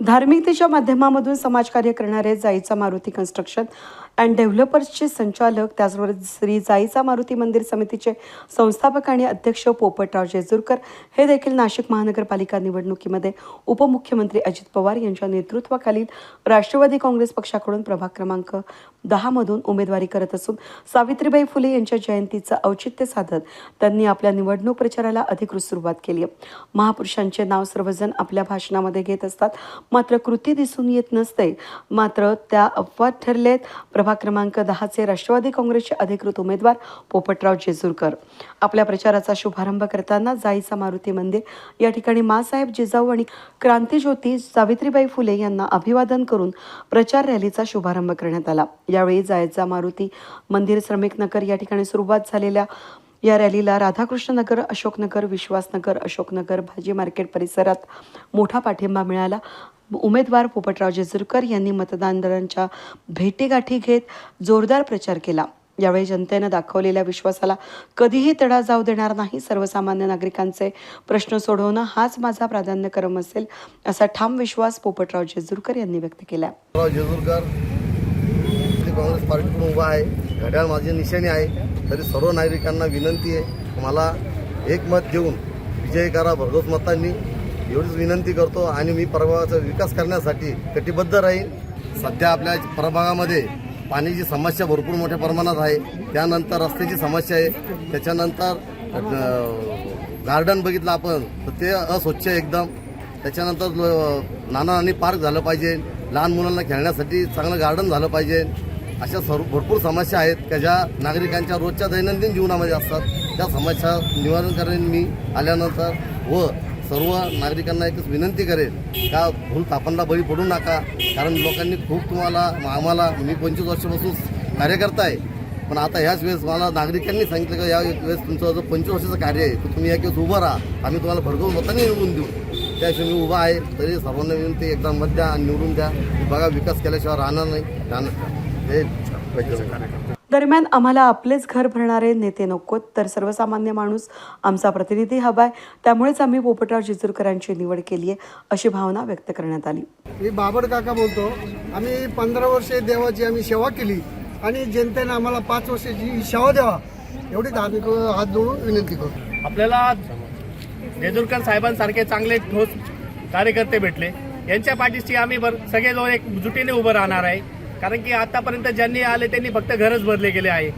धार्मिकतेच्या माध्यमामधून समाजकार्य करणारे जाईचा मारुती कन्स्ट्रक्शन अँड डेव्हलपर्सचे संचालक त्याचबरोबर श्री जाईचा मारुती मंदिर समितीचे संस्थापक आणि अध्यक्ष पोपटराव जेजुरकर हे देखील नाशिक महानगरपालिका निवडणुकीमध्ये उपमुख्यमंत्री अजित पवार यांच्या नेतृत्वाखालील राष्ट्रवादी काँग्रेस पक्षाकडून प्रभाग क्रमांक दहामधून उमेदवारी करत असून सावित्रीबाई फुले यांच्या जयंतीचं औचित्य साधत त्यांनी आपल्या निवडणूक प्रचाराला अधिकृत सुरुवात केली आहे. महापुरुषांचे नाव सर्वजण आपल्या भाषणामध्ये घेत असतात. मात्र कृती दिसून येत नसते. मात्र त्या अपवाद ठरलेत. प्रभाग क्रमांक दहाचे राष्ट्रवादी काँग्रेसचे अधिकृत उमेदवार पोपटराव जेजूरकर. आपल्या प्रचाराचा शुभारंभ करताना जाईचा मारुती मंदिर. या ठिकाणी मासाहेब जिजाऊ आणि क्रांतीज्योती सावित्रीबाई फुले यांना अभिवादन करून प्रचार रॅलीचा शुभारंभ करण्यात आला. यावेळी जायचा मारुती मंदिर श्रमिक नगर या ठिकाणी सुरुवात झालेल्या या रॅलीला राधाकृष्णनगर अशोकनगर विश्वासनगर अशोकनगर भाजी मार्केट परिसरात मोठा पाठिंबा मिळाला. उमेदवार पोपटराव जेजुरकर यांनी मतदारांच्या भेटीगाठी घेत जोरदार प्रचार केला. यावेळी जनतेनं दाखवलेल्या विश्वासाला कधीही तडा जाऊ देणार नाही सर्वसामान्य नागरिकांचे प्रश्न सोडवणं हाच माझा प्राधान्यक्रम असेल असा ठाम विश्वास पोपटराव जेजुरकर यांनी व्यक्त केला जेजुरकर काँग्रेस पार्टीतून उभा आहे घड्याळ माझी निशाणी आहे तरी सर्व नागरिकांना विनंती आहे मला एक मत देऊन विजय करा भरघोस मतांनी. एवढीच विनंती करतो आणि मी प्रभागाचा विकास करण्यासाठी कटिबद्ध राहीन. सध्या आपल्या प्रभागामध्ये पाण्याची समस्या भरपूर मोठ्या प्रमाणात आहे. त्यानंतर रस्त्याची समस्या आहे. त्याच्यानंतर गार्डन बघितलं आपण तर ते अस्वच्छ आहे एकदम. त्याच्यानंतर ल- नाना आणि पार्क झालं पाहिजे. लहान मुलांना खेळण्यासाठी चांगलं गार्डन झालं पाहिजे. अशा सर्व भरपूर समस्या आहेत. का ज्या नागरिकांच्या रोजच्या दैनंदिन जीवनामध्ये असतात त्या समस्या निवारण करेन मी आल्यानंतर. व सर्व नागरिकांना एकच विनंती करेन का भूल तापनला बळी पडू नका. कारण लोकांनी खूप तुम्हाला आम्हाला मी पंचवीस वर्षापासून कार्यकर्ता आहे. पण आता ह्याच वेळेस मला नागरिकांनी सांगितलं का या वेळेस तुमचं जो पंचवीस वर्षाचं कार्य आहे तर तुम्ही या वेळेस उभं राहा. आम्ही तुम्हाला भरघोस स्वतःने निवडून देऊ. त्याशिवाय मी उभा आहे तरी सर्वांना विनंती एकदा मत द्या आणि निवडून द्या. बघा विकास केल्याशिवाय राहणार नाही. राहणार हे पाहिजे दरम्यान आम्हाला आपलेच घर भरणारे नेते नकोत तर सर्वसामान्य माणूस आमचा प्रतिनिधी हवाय त्यामुळेच आम्ही पोपटराव जेजुरकरांची निवड केली आहे अशी भावना व्यक्त करण्यात आली. मी बाबड काका बोलतो. आम्ही पंधरा वर्षे देवाची आम्ही सेवा केली आणि जनतेनं आम्हाला पाच वर्षाची सेवा द्यावा एवढी धार्मिक हात जोडून विनंती करतो. आपल्याला जेजुरकर साहेबांसारखे चांगले ठोस कार्यकर्ते भेटले. यांच्या पाठीशी आम्ही सगळेजण एक जुटीने उभं राहणार आहे. कारण की आतापर्यंत ज्यांनी आले त्यांनी फक्त घरच भरले गेले आहे.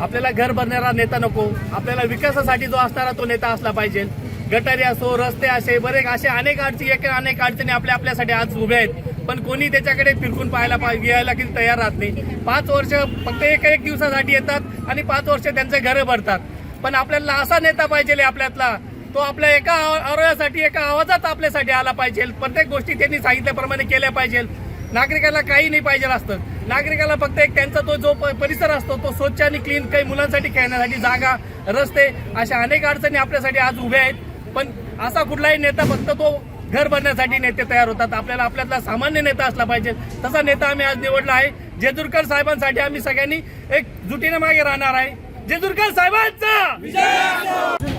आपल्याला घर भरणारा नेता नको. आपल्याला विकासासाठी जो असणारा तो नेता असला पाहिजे. गटारी असो रस्ते असे बरेच असे अनेक अडचणी एक अनेक अडचणी आपल्या आपल्यासाठी आज उभ्या आहेत. पण कोणी त्याच्याकडे फिरकून पाहायला पाहिजे यायला की तयार राहत नाही. पाच वर्ष फक्त एक एक दिवसासाठी येतात आणि पाच वर्ष त्यांचे घरं भरतात. पण आपल्याला असा नेता पाहिजे आपल्यातला. तो आपल्या एका आरोग्यासाठी एका आवाजात आपल्यासाठी आला पाहिजे. प्रत्येक गोष्टी त्यांनी सांगितल्याप्रमाणे केल्या पाहिजे. नागरिकाला काही नाही पाहिजे असतं. नागरिकाला फक्त एक त्यांचा तो जो प- परिसर असतो तो स्वच्छ आणि क्लीन काही मुलांसाठी खेळण्यासाठी जागा रस्ते अशा अनेक अडचणी आपल्यासाठी आज उभ्या आहेत. पण असा कुठलाही नेता फक्त तो घर भरण्यासाठी नेते तयार होतात. आपल्याला आपल्यातला सामान्य नेता असला पाहिजे. तसा नेता आम्ही आज निवडला आहे. जेजुरकर साहेबांसाठी आम्ही सगळ्यांनी एक जुटीने मागे राहणार आहे. जेजुरकर साहेबांचा!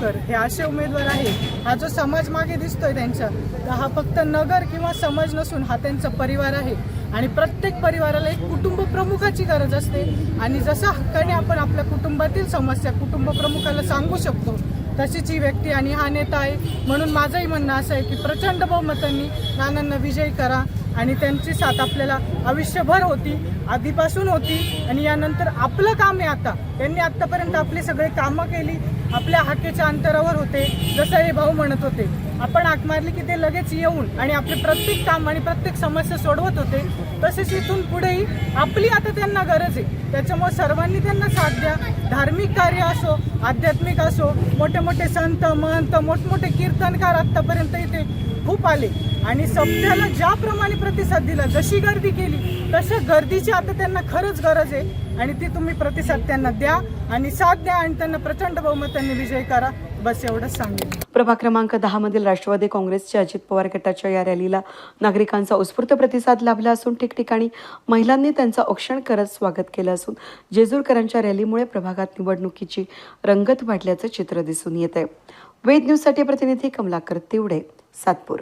तर हे असे उमेदवार आहेत. हा जो समाज मागे दिसतोय त्यांच्या तर हा फक्त नगर किंवा समाज नसून हा त्यांचा परिवार आहे. आणि प्रत्येक परिवाराला एक कुटुंब प्रमुखाची गरज असते. आणि जसा हक्काने आपण आपल्या कुटुंबातील समस्या कुटुंब प्रमुखाला सांगू शकतो तशीच ही व्यक्ती आणि हा नेता आहे. म्हणून माझंही म्हणणं असं आहे की प्रचंड बहुमतांनी नानांना विजयी करा आणि त्यांची साथ आपल्याला आयुष्यभर होती आधीपासून होती. आणि यानंतर आपलं काम आहे आता. त्यांनी आत्तापर्यंत आपली सगळी कामं केली. आपल्या हाकेच्या अंतरावर होते जसं हे भाऊ म्हणत होते. आपण हाक मारली की ते लगेच येऊन आणि आपले प्रत्येक काम आणि प्रत्येक समस्या सोडवत होते. तसेच इथून पुढेही आपली आता त्यांना गरज आहे. त्याच्यामुळे सर्वांनी त्यांना साथ द्या. धार्मिक कार्य असो आध्यात्मिक असो मोठे मोठे संत महंत मोठमोठे कीर्तनकार आत्तापर्यंत इथे खूप आले. आणि सभ्याला ज्याप्रमाणे प्रतिसाद दिला जशी गर्दी केली तशा गर्दीची आता त्यांना खरंच गरज आहे. आणि ती तुम्ही प्रतिसाद त्यांना द्या आणि साथ द्या आणि त्यांना प्रचंड बहुमतांनी विजय करा. बस एवढंच सांगेन. प्रभाग क्रमांक दहा मधील राष्ट्रवादी काँग्रेसचे अजित पवार गटाच्या या रॅलीला नागरिकांचा उत्स्फूर्त प्रतिसाद लाभला असून ठिकठिकाणी महिलांनी त्यांचं औक्षण करत स्वागत केलं असून जेजूरकरांच्या रॅलीमुळे प्रभागात निवडणुकीची रंगत वाढल्याचं चित्र दिसून येत आहे वेद न्यूजसाठी प्रतिनिधी कमलाकर तिवडे सातपूर.